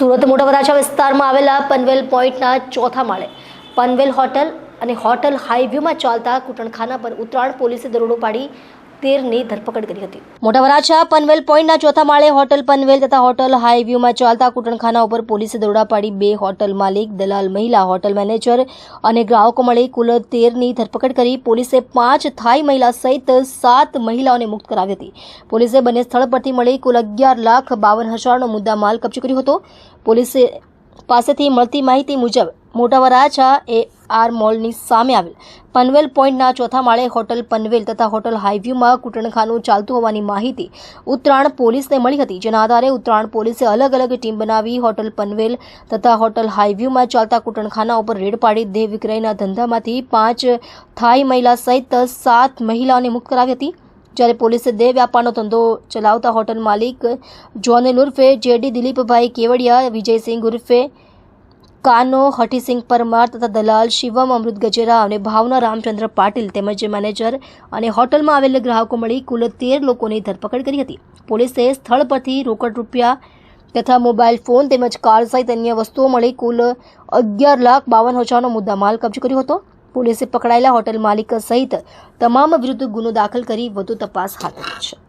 સુરત મોટા વરાછા વિસ્તારમાં આવેલા પનવેલ પોઈન્ટના ચોથા માળે. પનવેલ હોટલ અને હોટલ હાઈવ્યુમાં ચાલતા કૂટણખાના પર ઉત્તરાયણ પોલીસે દરોડો પાડી તેરની ધરપકડ કરી હતી. મોટા વરાછા પનવેલ પોઈન્ટના ચોથા માળે હોટલ પનવેલ તથા હોટલ હાઈવ્યુમાં ચાલતા કુટણખાના ઉપર પોલીસે દોડા પાડી બે હોટલ માલિક, દલાલ મહિલા, હોટલ મેનેજર અને ગ્રાહકો મળી કુલ તેરની ધરપકડ કરી પોલીસે પાંચ થાઈ મહિલા સહિત સાત મહિલાઓને મુક્ત કરાવી હતી. પોલીસે બંને સ્થળ પરથી મળી કુલ અગિયાર લાખ બાવન હજારનો મુદ્દા માલ કબજે કર્યો હતો. પોલીસે પાસેથી મળતી માહિતી મુજબ મોટા વરાછા એ આર મોલની સામે આવેલ. પનવેલ પોઈન્ટના ચોથા માળે હોટલ પનવેલ તથા હોટલ હાઈવ્યુમાં કૂટણખાનું ચાલતું હોવાની માહિતી ઉત્તરાયણ પોલીસને મળી હતી, જેના આધારે ઉત્તરાયણ પોલીસે અલગ અલગ ટીમ બનાવી હોટલ પનવેલ તથા હોટલ હાઈવ્યુમાં ચાલતા કૂટણખાના ઉપર રેડ પાડી દેહ વિક્રયના ધંધામાંથી પાંચ થાઈ મહિલા સહિત સાત મહિલાઓને મુક્ત કરાવી હતી. જ્યારે પોલીસે દેહ વ્યાપારનો ધંધો ચલાવતા હોટલ માલિક જોનેલ ઉર્ફે, જેડી દિલીપભાઈ કેવડિયા, વિજયસિંહ ઉર્ફે કાનો, હઠીસિંહ પરમાર તથા દલાલ, શિવમ, અમૃત ગજેરા અને ભાવના રામચંદ્ર પાટીલ તેમજ મેનેજર અને હોટલમાં આવેલા ગ્રાહકો મળી કુલ તેર લોકોની ધરપકડ કરી હતી. પોલીસે સ્થળ પરથી રોકડ રૂપિયા તથા મોબાઈલ ફોન તેમજ કાર સહિત અન્ય વસ્તુઓ મળી કુલ અગિયાર લાખ બાવન હજારનો મુદ્દામાલ કબજે કર્યો હતો. પોલીસે પકડાયેલા હોટલ માલિક સહિત તમામ વિરુદ્ધ ગુનો દાખલ કરી વધુ તપાસ હાથ ધરી છે.